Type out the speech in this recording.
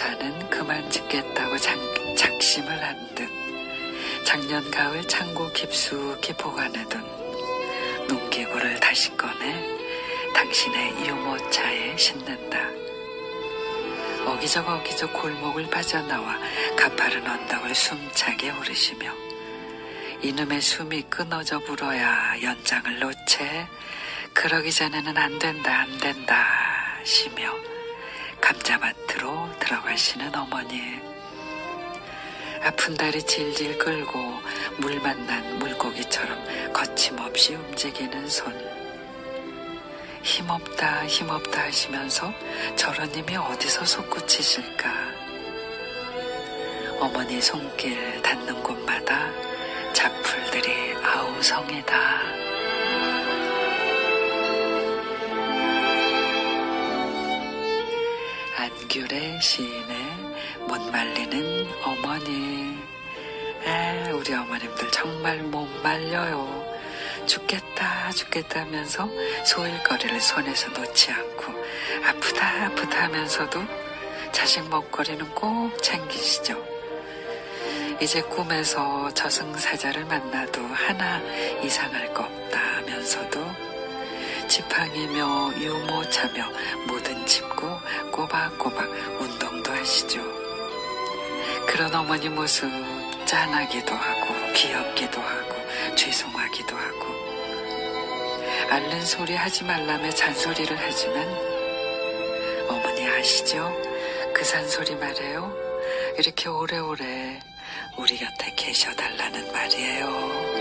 농사는 그만 짓겠다고 장, 작심을 한 듯 작년 가을 창고 깊숙이 보관해둔 농기구를 다시 꺼내 당신의 유모차에 싣는다. 어기적 어기적 골목을 빠져나와 가파른 언덕을 숨차게 오르시며 이놈의 숨이 끊어져 불어야 연장을 놓채 그러기 전에는 안 된다 안 된다 시며 감자밭 으로 들어가시는 어머니. 아픈 다리 질질 끌고 물 만난 물고기처럼 거침없이 움직이는 손. 힘없다 힘없다 하시면서 저런 힘이 어디서 솟구치실까? 어머니 손길 닿는 곳마다 잡풀들이 아우성이다. 안귤의 시인의 못 말리는 어머니. 에, 우리 어머님들 정말 못 말려요. 죽겠다, 죽겠다 하면서 소일거리를 손에서 놓지 않고 아프다, 아프다 하면서도 자식 먹거리는 꼭 챙기시죠. 이제 꿈에서 저승사자를 만나도 하나 이상할 거 없다 하면서도 지팡이며 유모차며 뭐든 짚고 꼬박꼬박 운동도 하시죠. 그런 어머니 모습 짠하기도 하고 귀엽기도 하고 죄송하기도 하고 앓는 소리 하지 말라며 잔소리를 하지만 어머니 아시죠? 그 잔소리 말이에요. 이렇게 오래오래 우리 곁에 계셔달라는 말이에요.